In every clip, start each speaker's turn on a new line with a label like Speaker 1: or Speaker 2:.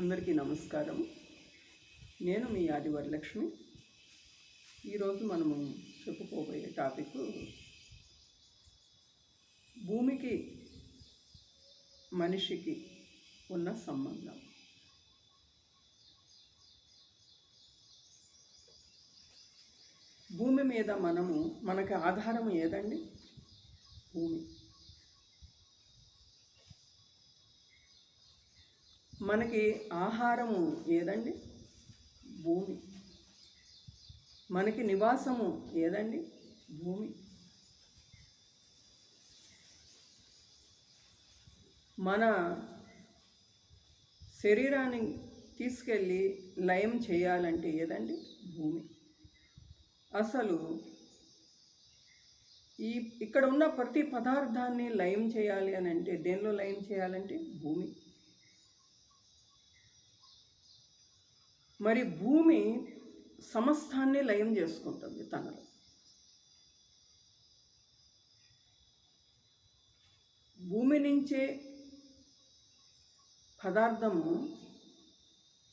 Speaker 1: అందరికీ నమస్కారం. నేను మీ ఆది వరలక్ష్మి ఈరోజు మనము చెప్పుకోబోయే టాపిక్ భూమికి మనిషికి ఉన్న సంబంధం. భూమి మీద మనము మనకి ఆధారం ఏదండి? భూమి. మనకి ఆహారము ఏదండి? భూమి. మనకి నివాసము ఏదండి? భూమి. మన శరీరాన్ని తీసుకెళ్ళి లయం చేయాలంటే ఏదండి? భూమి. అసలు ఈ ఇక్కడ ఉన్న ప్రతి పదార్థాన్ని లయం చేయాలి అని అంటే దేనిలో లయం చేయాలంటే భూమి. మరి భూమి సమస్తాన్ని లయం చేసుకుంటుంది తనలో. భూమి నుంచే పదార్థము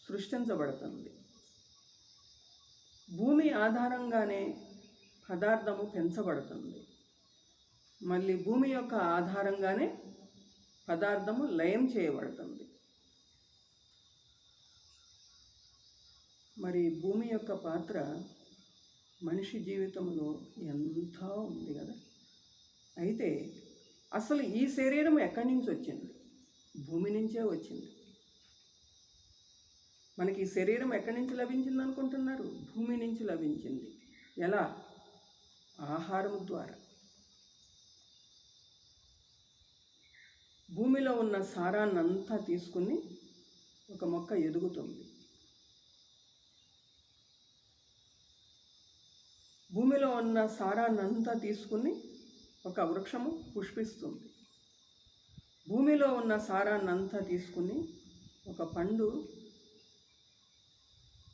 Speaker 1: సృష్టించబడుతుంది. భూమి ఆధారంగానే పదార్థము పెంచబడుతుంది. మళ్ళీ భూమి యొక్క ఆధారంగానే పదార్థము లయం చేయబడుతుంది. మరి భూమి యొక్క పాత్ర మనిషి జీవితంలో ఎంత ఉంది కదా? అయితే అసలు ఈ శరీరం ఎక్కడి నుంచి వచ్చింది? భూమి నుంచే వచ్చింది. మనకి ఈ శరీరం ఎక్కడి నుంచి లభించింది అనుకుంటున్నారు? భూమి నుంచి లభించింది. ఎలా? ఆహారం ద్వారా. భూమిలో ఉన్న సారాన్నంతా తీసుకుని ఒక మొక్క ఎదుగుతుంది. భూమిలో ఉన్న సారాన్నంతా తీసుకుని ఒక వృక్షము పుష్పిస్తుంది. భూమిలో ఉన్న సారాన్నంతా తీసుకుని ఒక పండు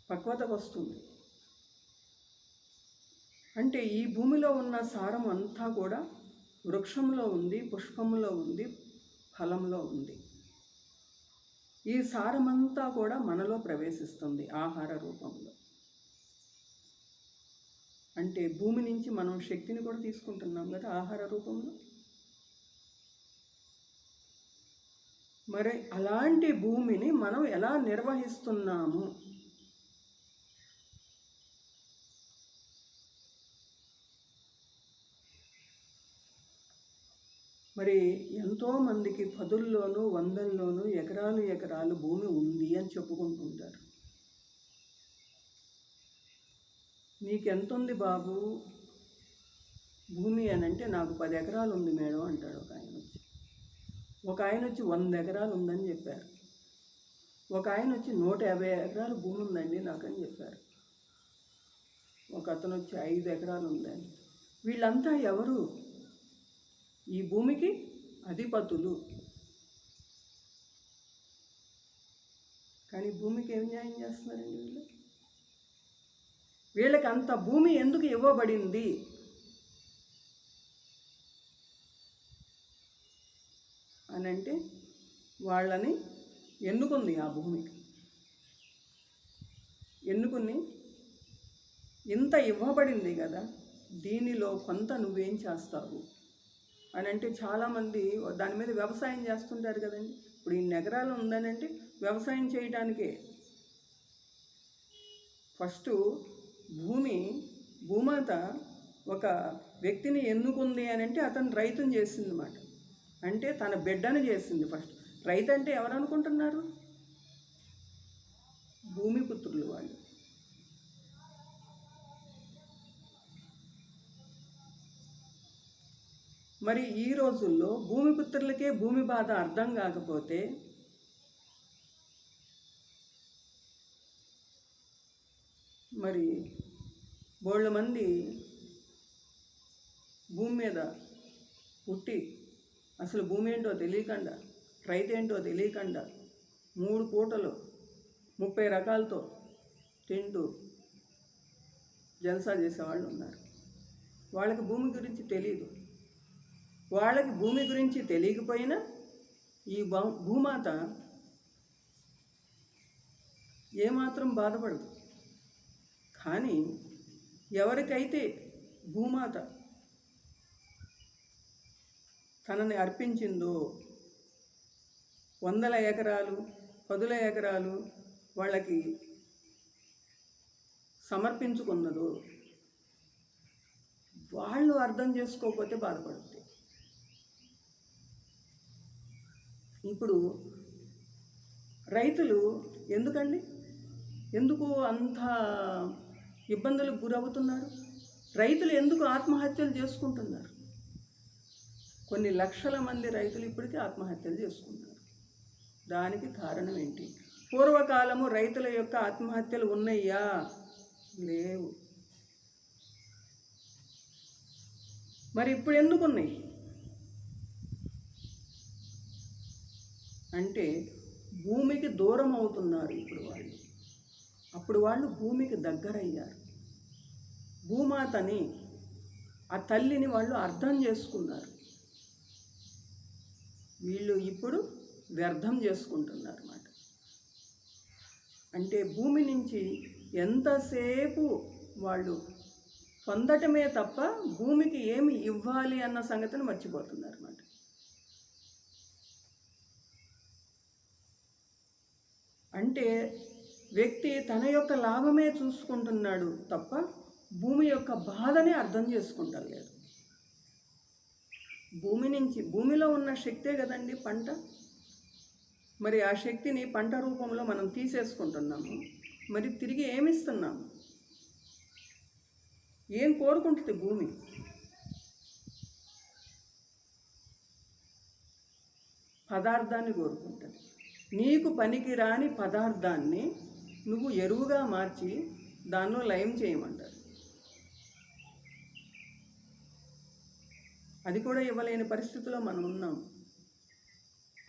Speaker 1: పక్వతకు వస్తుంది. అంటే ఈ భూమిలో ఉన్న సారం అంతా కూడా వృక్షంలో ఉంది పుష్పంలో ఉంది ఫలంలో ఉంది. ఈ సారమంతా కూడా మనలో ప్రవేశిస్తుంది ఆహార రూపంలో. అంటే భూమి నుంచి మనం శక్తిని కూడా తీసుకుంటున్నాం కదా ఆహార రూపంలో? మరి అలాంటి భూమిని మనం ఎలా నిర్వహిస్తున్నాము? మరి ఎంతోమందికి పదుల్లోనూ వందల్లోనూ ఎకరాలు ఎకరాలు భూమి ఉంది అని చెప్పుకుంటుంటారు నీకెంత ఉంది బాబు? భూమి అని అంటే నాకు పది ఎకరాలు ఉంది మేడం అంటాడు ఒక ఆయన వచ్చి. ఒక ఆయన వచ్చి వంద ఎకరాలు ఉందని చెప్పారు. ఒక ఆయన వచ్చి నూట యాభై ఎకరాలు భూమి ఉందండి నాకని చెప్పారు. ఒక అతను వచ్చి ఐదు ఎకరాలు ఉందని వీళ్ళంతా ఎవరు? ఈ భూమికి అధిపతులు. కానీ భూమికి ఏం న్యాయం చేస్తున్నారండి వీళ్ళు? వీళ్ళకి అంత భూమి ఎందుకు ఇవ్వబడింది? అని అంటే వాళ్ళని ఎన్నుకుంది ఆ భూమి. ఎన్నుకుని ఇంత ఇవ్వబడింది కదా దీనిలో కొంత నువ్వేం చేస్తావు? అని అంటే చాలామంది దాని మీద వ్యవసాయం చేస్తుంటారు కదండి. ఇప్పుడు ఈ నగరాలు ఉందని అంటే వ్యవసాయం చేయడానికే ఫస్ట్ భూమి భూమాత ఒక వ్యక్తిని ఎన్నుకుంది అని అంటే అతను రైతుని చేసింది అన్నమాట అంటే తన బిడ్డను చేసింది ఫస్ట్ రైతు అంటే ఎవరు అనుకుంటున్నారు? భూమిపుత్రులు వాళ్ళు. మరి ఈ రోజుల్లో భూమిపుత్రులకే భూమి బాధ అర్థం కాకపోతే మరి బోళ్ళ మంది భూమి మీద పుట్టి అసలు భూమి ఏంటో తెలియకుండా రైతు ఏంటో తెలియకుండా మూడు పూటలు ముప్పై రకాలతో తింటూ జల్సా చేసేవాళ్ళు ఉన్నారు. వాళ్ళకి భూమి గురించి తెలియదు వాళ్ళకి భూమి గురించి తెలియకపోయినా ఈ భూ- భూమాత ఏమాత్రం బాధపడదు. కానీ ఎవరికైతే భూమాత తనని అర్పించిందో వందల ఎకరాలు పదుల ఎకరాలు వాళ్ళకి సమర్పించుకున్నదో వాళ్ళు అర్థం చేసుకోకపోతే బాధపడుతుంది ఇప్పుడు రైతులు ఎందుకండి? ఎందుకు అంత ఇబ్బందులకు గురవుతున్నారు. రైతులు ఎందుకు ఆత్మహత్యలు చేసుకుంటున్నారు? కొన్ని లక్షల మంది రైతులు ఇప్పటికీ ఆత్మహత్యలు చేసుకుంటున్నారు. దానికి కారణం ఏంటి? పూర్వకాలము రైతుల యొక్క ఆత్మహత్యలు ఉన్నాయా? లేవు. మరి ఇప్పుడు ఎందుకు ఉన్నాయి? అంటే భూమికి దూరం అవుతున్నారు ఇప్పుడు వాళ్ళు. అప్పుడు వాళ్ళు భూమికి దగ్గరయ్యారు. భూమాతని ఆ తల్లిని వాళ్ళు అర్థం చేసుకున్నారు. వీళ్ళు ఇప్పుడు వ్యర్థం చేసుకుంటున్నారు అన్నమాట అంటే భూమి నుంచి ఎంతసేపు వాళ్ళు పొందటమే తప్ప భూమికి ఏమి ఇవ్వాలి అన్న సంగతిని మర్చిపోతున్నారు అన్నమాట అంటే వ్యక్తి తన యొక్క లాభమే చూసుకుంటున్నాడు తప్ప భూమి యొక్క బాధని అర్థం చేసుకుంటలేదు భూమి నుంచి భూమిలో ఉన్న శక్తే కదండి పంట? మరి ఆ శక్తిని పంట రూపంలో మనం తీసేసుకుంటున్నాము. మరి తిరిగి ఏమిస్తున్నాము? ఏం కోరుకుంటుంది భూమి? పదార్థాన్ని కోరుకుంటుంది. నీకు పనికిరాని పదార్థాన్ని నువ్వు ఎరువుగా మార్చి దానిలో లయం చేయమంటారు. అది కూడా ఇవ్వలేని పరిస్థితిలో మనం ఉన్నాం.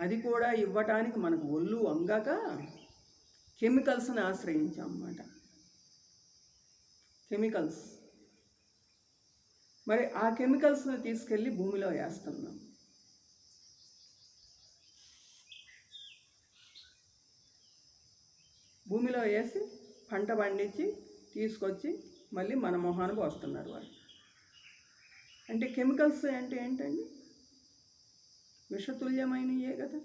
Speaker 1: అది కూడా ఇవ్వటానికి మనకు ఒళ్ళు వంగాక కెమికల్స్ని ఆశ్రయించాం అన్నమాట కెమికల్స్. మరి ఆ కెమికల్స్ని తీసుకెళ్ళి భూమిలో వేస్తున్నాం. భూమిలో వేసి పంట పండించి తీసుకొచ్చి మళ్ళీ మన మొహానికి వస్తున్నారు వాళ్ళు. అంటే కెమికల్స్ అంటే ఏంటండి? విషతుల్యమైనయే కదా.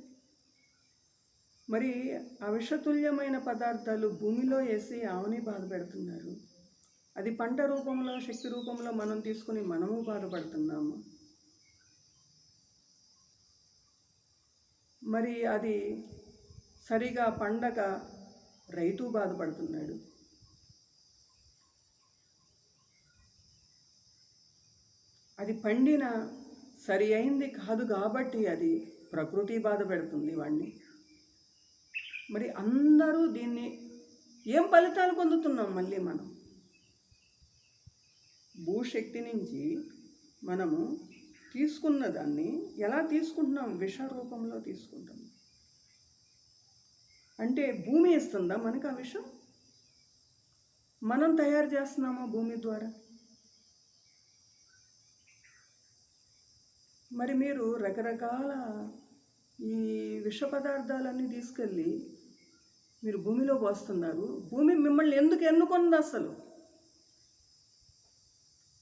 Speaker 1: మరి ఆ విషతుల్యమైన పదార్థాలు భూమిలో వేసి ఆమెని బాధపెడుతున్నారు అది పంట రూపంలో శక్తి రూపంలో మనం తీసుకుని మనము బాధపడుతున్నాము. మరి అది సరిగా పండగ రైతు బాధపడుతున్నాడు. అది పండిన సరి అయింది కాదు కాబట్టి అది ప్రకృతి బాధ పెడుతుంది వాడిని మరి అందరూ దీన్ని ఏం ఫలితాలు పొందుతున్నాం మళ్ళీ మనం? భూశక్తి నుంచి మనము తీసుకున్న దాన్ని ఎలా తీసుకుంటున్నాం? విష రూపంలో తీసుకుంటాం. అంటే భూమి ఇస్తుందా మనకు ఆ విషం? మనం తయారు చేస్తున్నామా భూమి ద్వారా? మరి మీరు రకరకాల ఈ విష పదార్థాలన్నీ తీసుకెళ్ళి మీరు భూమిలో పోస్తున్నారు. భూమి మిమ్మల్ని ఎందుకు ఎన్నుకుంది అసలు?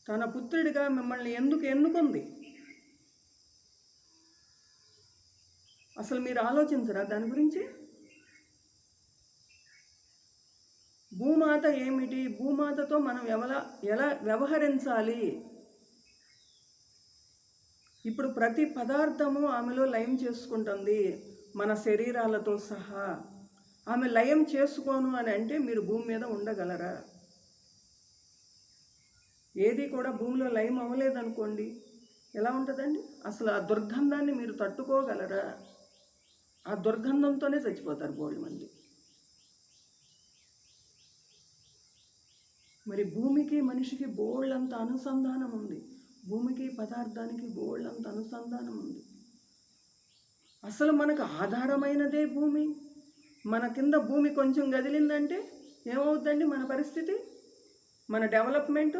Speaker 1: తన పుత్రుడిగా మిమ్మల్ని ఎందుకు ఎన్నుకుంది? అసలు మీరు ఆలోచించరా దాని గురించి? భూమాత ఏమిటి? భూమాతతో మనం ఎవలా ఎలా వ్యవహరించాలి? ఇప్పుడు ప్రతి పదార్థము ఆమెలో లయం చేసుకుంటుంది మన శరీరాలతో సహా. ఆమె లయం చేసుకోను అని అంటే మీరు భూమి మీద ఉండగలరా? ఏది కూడా భూమిలో లయం అవ్వలేదనుకోండి. ఎలా ఉంటుందండి? అసలు ఆ దుర్గంధాన్ని మీరు తట్టుకోగలరా? ఆ దుర్గంధంతోనే చచ్చిపోతారు బోళ్ళు మంది. మరి భూమికి మనిషికి బోళ్ళంత అనుసంధానం ఉంది. భూమికి పదార్థానికి బోళ్ళంత అనుసంధానం ఉంది. అసలు మనకు ఆధారమైనదే భూమి? మన కింద భూమి కొంచెం కదిలిందంటే ఏమవుద్దండి మన పరిస్థితి? మన డెవలప్మెంట్?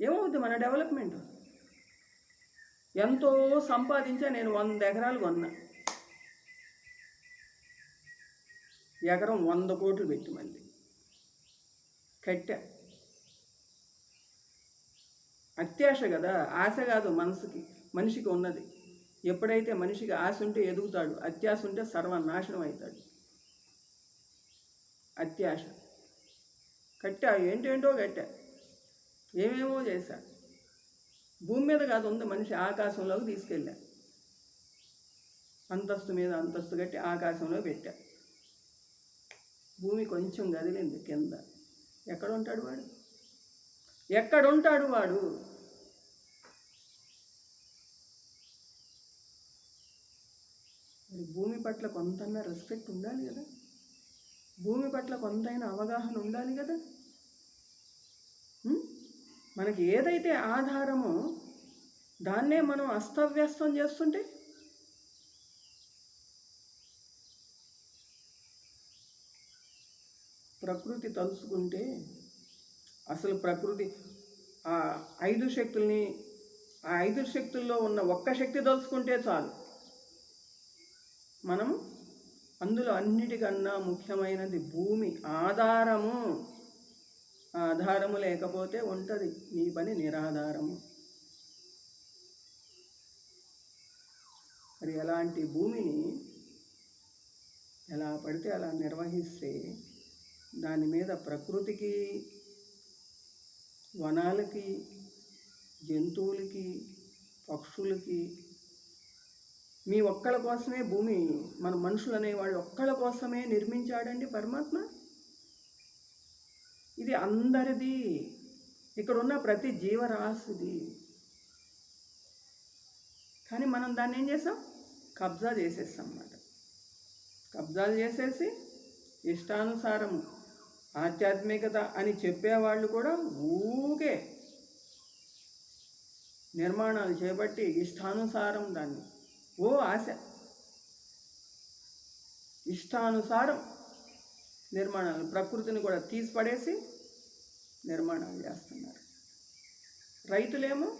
Speaker 1: ఏమవుద్ది మన డెవలప్మెంట్? ఎంతో సంపాదించా నేను వంద ఎకరాలు కొన్నా. ఎకరం వంద కోట్లు పెట్టి మళ్ళీ కట్టా. అత్యాశ కదా ఆశ కాదు మనసుకి మనిషికి ఉన్నది. ఎప్పుడైతే మనిషికి ఆశ ఉంటే ఎదుగుతాడు అత్యాశ ఉంటే సర్వనాశనం అవుతాడు అత్యాశ. కట్టా ఏంటేంటో కట్టా. ఏమేమో చేశా. భూమి మీద కాదు ఉంది మనిషి ఆకాశంలోకి తీసుకెళ్ళా. అంతస్తు మీద అంతస్తు కట్టి ఆకాశంలో పెట్టా. భూమి కొంచెం కదిలింది కింద. ఎక్కడ ఉంటాడు వాడు? ఎక్కడ ఉంటాడు వాడు భూమి పట్ల కొంతైనా రెస్పెక్ట్ ఉండాలి కదా? భూమి పట్ల కొంతైనా అవగాహన ఉండాలి కదా? మనకి ఏదైతే ఆధారమో దాన్నే మనం అస్తవ్యస్తం చేస్తుంటే? ప్రకృతి తలుచుకుంటే అసలు ప్రకృతి ఆ ఐదు శక్తుల్ని ఆ ఐదు శక్తుల్లో ఉన్న ఒక్క శక్తి తలుచుకుంటే చాలు. మనం అందులో అన్నిటికన్నా ముఖ్యమైనది భూమి ఆధారము. ఆధారము లేకపోతే ఉంటుంది నీ పని నిరాధారము. మరి అలాంటి భూమిని ఎలా పడితే అలా నిర్వహిస్తే దాని మీద ప్రకృతికి వనాలకి జంతువులకి పక్షులకి మీ ఒక్కల కోసమే భూమి మన మనుషులు అనేవాళ్ళు ఒక్కళ్ళ కోసమే నిర్మించాడండి పరమాత్మ? ఇది అందరిది ఇక్కడ ఉన్న ప్రతి జీవరాశిది. కానీ మనం దాన్ని ఏం చేసాం? కబ్జా చేసేస్తాం అన్నమాట. కబ్జాలు చేసేసి ఇష్టానుసారం ఆధ్యాత్మికత అని చెప్పేవాళ్ళు కూడా ఊకే నిర్మాణాలు చేపట్టి ఇష్టానుసారం దాన్ని. ఓ ఆశ. ఇష్టానుసారం నిర్మాణాలు ప్రకృతిని కూడా తీసిపడేసి నిర్మాణాలు చేస్తున్నారు. రైతులేమో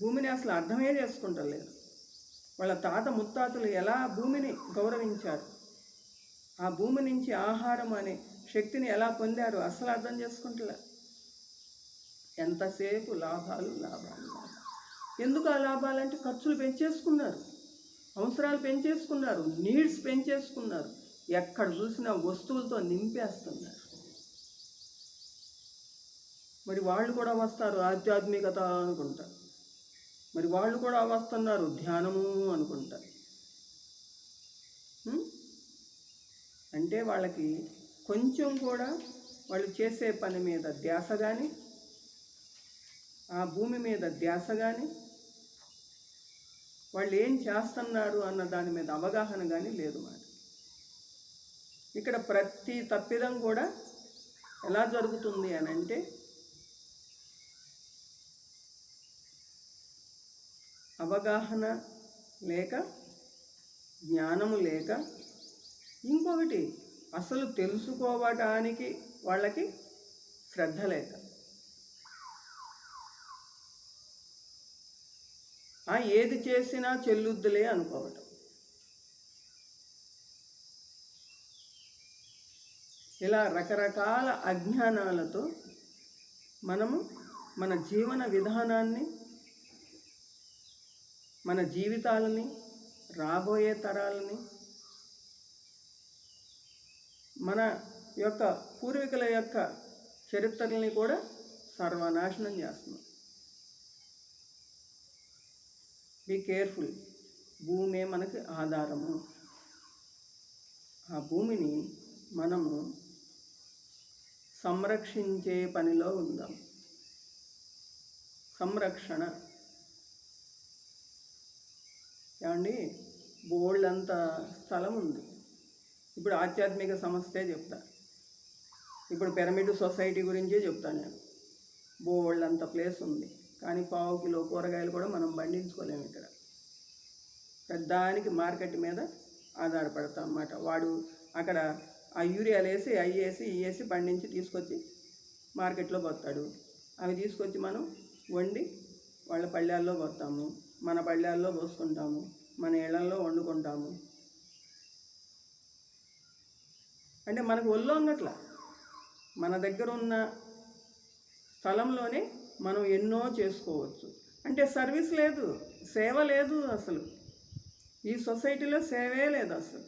Speaker 1: భూమిని అసలు అర్థమే చేసుకుంటలేరు వాళ్ళ తాత ముత్తాతలు ఎలా భూమిని గౌరవించారు? ఆ భూమి నుంచి ఆహారం అనే శక్తిని ఎలా పొందారు అసలు అర్థం చేసుకుంటలే. ఎంతసేపు లాభాలు లాభాలు లాభాలు. ఎందుకు ఆ లాభాలంటే ఖర్చులు పెంచేసుకున్నారు. అవసరాలు పెంచేసుకున్నారు. నీడ్స్ పెంచేసుకున్నారు. ఎక్కడ చూసినా వస్తువులతో నింపేస్తున్నారు. మరి వాళ్ళు కూడా వస్తారు ఆధ్యాత్మికత అనుకుంటారు మరి వాళ్ళు కూడా వస్తున్నారు ధ్యానము అనుకుంటారు అంటే వాళ్ళకి కొంచెం కూడా వాళ్ళు చేసే పని మీద ధ్యాస కానీ ఆ భూమి మీద ధ్యాస కానీ వాళ్ళు ఏం చేస్తున్నారు అన్న దాని మీద అవగాహన కానీ లేదు మాట ఇక్కడ ప్రతి తప్పిదం కూడా ఎలా జరుగుతుంది అని అంటే అవగాహన లేక జ్ఞానము లేక ఇంకొకటి అసలు తెలుసుకోవటానికి వాళ్ళకి శ్రద్ధ లేక. ఆ ఏది చేసినా చెల్లుద్దులే అనుకోవటం. ఇలా రకరకాల అజ్ఞానాలతో మనము మన జీవన విధానాన్ని మన జీవితాలని రాబోయే తరాలని మన యొక్క పూర్వీకుల యొక్క చరిత్రల్ని కూడా సర్వనాశనం చేస్తున్నాం బీ కేర్ఫుల్ భూమే మనకి ఆధారము. ఆ భూమిని మనము సంరక్షించే పనిలో ఉందాం. సంరక్షణ. ఏమండి? బోల్డ్ అంత స్థలం ఉంది. ఇప్పుడు ఆధ్యాత్మిక సంస్థే చెప్తా. ఇప్పుడు పిరమిడ్ సొసైటీ గురించే చెప్తాను నేను. బోళ్ళంత అంత ప్లేస్ ఉంది. కానీ పావు కిలో కూరగాయలు కూడా మనం పండించుకోలేము ఇక్కడ. పెద్దానికి మార్కెట్ మీద ఆధారపడతాం అన్నమాట. వాడు అక్కడ ఆ యూరియాలు వేసి అవి వేసి ఇవి వేసి పండించి తీసుకొచ్చి మార్కెట్లో పోతాడు అవి తీసుకొచ్చి మనం వండి వాళ్ళ పళ్ళాల్లో పోతాము మన పళ్ళాల్లో పోసుకుంటాము మన ఇళ్ళల్లో వండుకుంటాము. అంటే మనకు ఒళ్ళు అన్నట్ల మన దగ్గర ఉన్న స్థలంలోనే మనం ఎన్నో చేసుకోవచ్చు. అంటే సర్వీస్ లేదు సేవ లేదు అసలు. ఈ సొసైటీలో సేవే లేదు అసలు.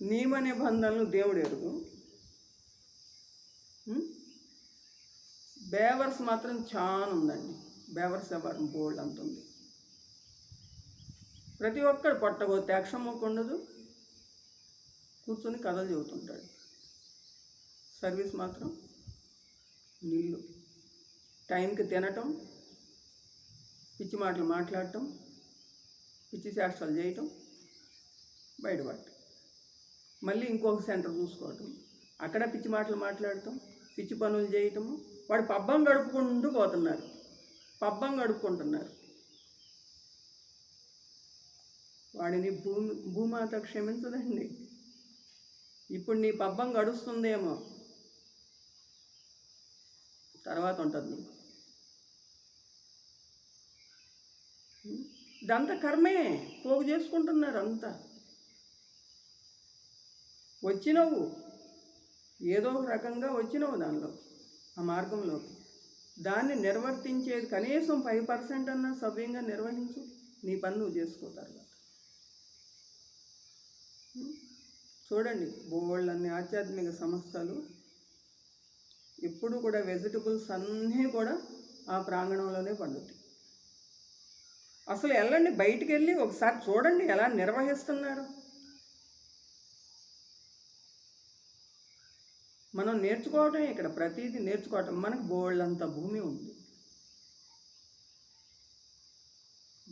Speaker 1: నియమ నిబంధనలు దేవుడు ఎరుగు. బేవర్స్ మాత్రం చాలా ఉందండి బేవర్స్ ఎవరు? బోల్డ్ అంత ఉంది. ప్రతి ఒక్కరు పొట్టగొత్తే అక్షమొక్క ఉండదు. కూర్చొని కథలు చెబుతుంటాడు. సర్వీస్ మాత్రం నీళ్ళు టైంకి తినటం పిచ్చి మాటలు మాట్లాడటం పిచ్చి శాస్త్రాలు చేయటం బయటపడటం. మళ్ళీ ఇంకొక సెంటర్ చూసుకోవటం. అక్కడ పిచ్చి మాటలు మాట్లాడటం పిచ్చి పనులు చేయటము. వాడు పబ్బం గడుపుకుంటూ పోతున్నారు. పబ్బం గడుపుకుంటున్నారు. వాడిని భూమి భూమాత క్షమించదండి. ఇప్పుడు నీ పబ్బం గడుస్తుందేమో. తర్వాత ఉంటుంది నీకు. ఇదంతా కర్మే. పోగు చేసుకుంటున్నారు అంతా. వచ్చినవు. ఏదో ఒక రకంగా వచ్చినవు దానిలో ఆ మార్గంలోకి. దాన్ని నిర్వర్తించేది కనీసం ఫైవ్ పర్సెంట్ అన్నా సవ్యంగా నిర్వహించు. నీ పని నువ్వు చేసుకోతారు చూడండి బోళ్ళన్ని ఆధ్యాత్మిక సంస్థలు. ఎప్పుడు కూడా వెజిటబుల్స్ అన్నీ కూడా ఆ ప్రాంగణంలోనే పండుతాయి. అసలు వెళ్ళండి బయటికి వెళ్ళి ఒకసారి చూడండి ఎలా నిర్వహిస్తున్నారు. మనం నేర్చుకోవటం ఇక్కడ ప్రతిదీ నేర్చుకోవటం. మనకు బోళ్ళంత భూమి ఉంది.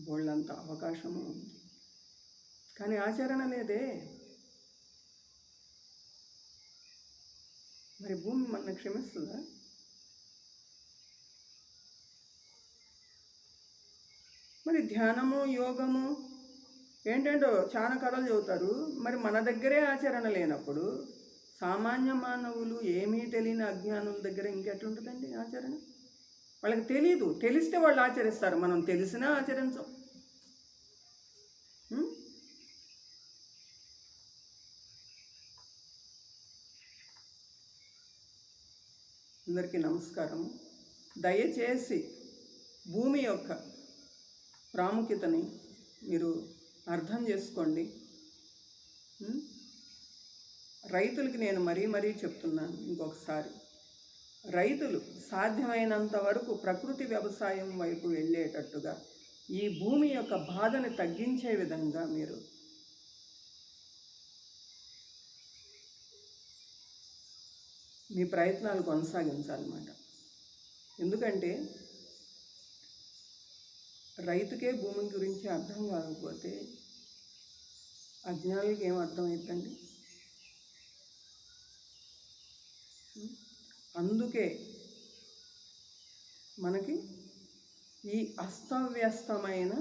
Speaker 1: బోళ్ళంత అవకాశము ఉంది. కానీ ఆచరణ లేదే మరి భూమి మన క్షమిస్తుందా? మరి ధ్యానము యోగము ఏంటంటో చాలా కథలు చదువుతారు మరి మన దగ్గరే ఆచరణ లేనప్పుడు సామాన్య మానవులు ఏమీ తెలియని అజ్ఞానుల దగ్గర ఇంకెట్లుంటుందండి ఆచరణ? వాళ్ళకి తెలియదు తెలిస్తే వాళ్ళు ఆచరిస్తారు. మనం తెలిసినా ఆచరించం. అందరికీ నమస్కారం. దయచేసి భూమి యొక్క ప్రాముఖ్యతని మీరు అర్థం చేసుకోండి. రైతులకి నేను మరీ మరీ చెప్తున్నాను ఇంకొకసారి. రైతులు సాధ్యమైనంత వరకు ప్రకృతి వ్యవసాయం వైపు వెళ్ళేటట్టుగా ఈ భూమి యొక్క బాధను తగ్గించే విధంగా మీరు మీ ప్రయత్నాలు కొనసాగించాలన్నమాట. ఎందుకంటే రైతుకే భూమి గురించి అర్థం కాకపోతే అజ్ఞానులకి ఏం అర్థమవుతుందండి అందుకే మనకి ఈ అస్తవ్యస్తమైన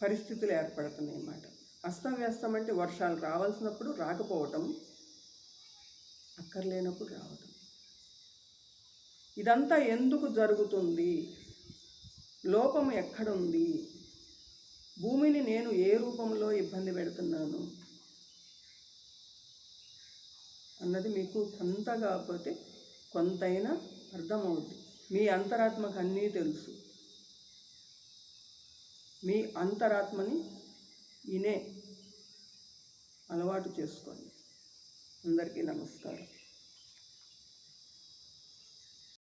Speaker 1: పరిస్థితులు ఏర్పడుతున్నాయి అన్నమాట అస్తవ్యస్తం అంటే వర్షాలు రావాల్సినప్పుడు రాకపోవటం అక్కర్లేనప్పుడు రావటం. ఇదంతా ఎందుకు జరుగుతుంది? లోపం ఎక్కడుంది? భూమిని నేను ఏ రూపంలో ఇబ్బంది పెడుతున్నాను? అన్నది మీకు కొంత కాకపోతే కొంతైనా అర్థమవుద్ది. మీ అంతరాత్మకు అన్నీ తెలుసు. మీ అంతరాత్మని ఇనే అలవాటు చేసుకోండి. అందరికీ నమస్కారం.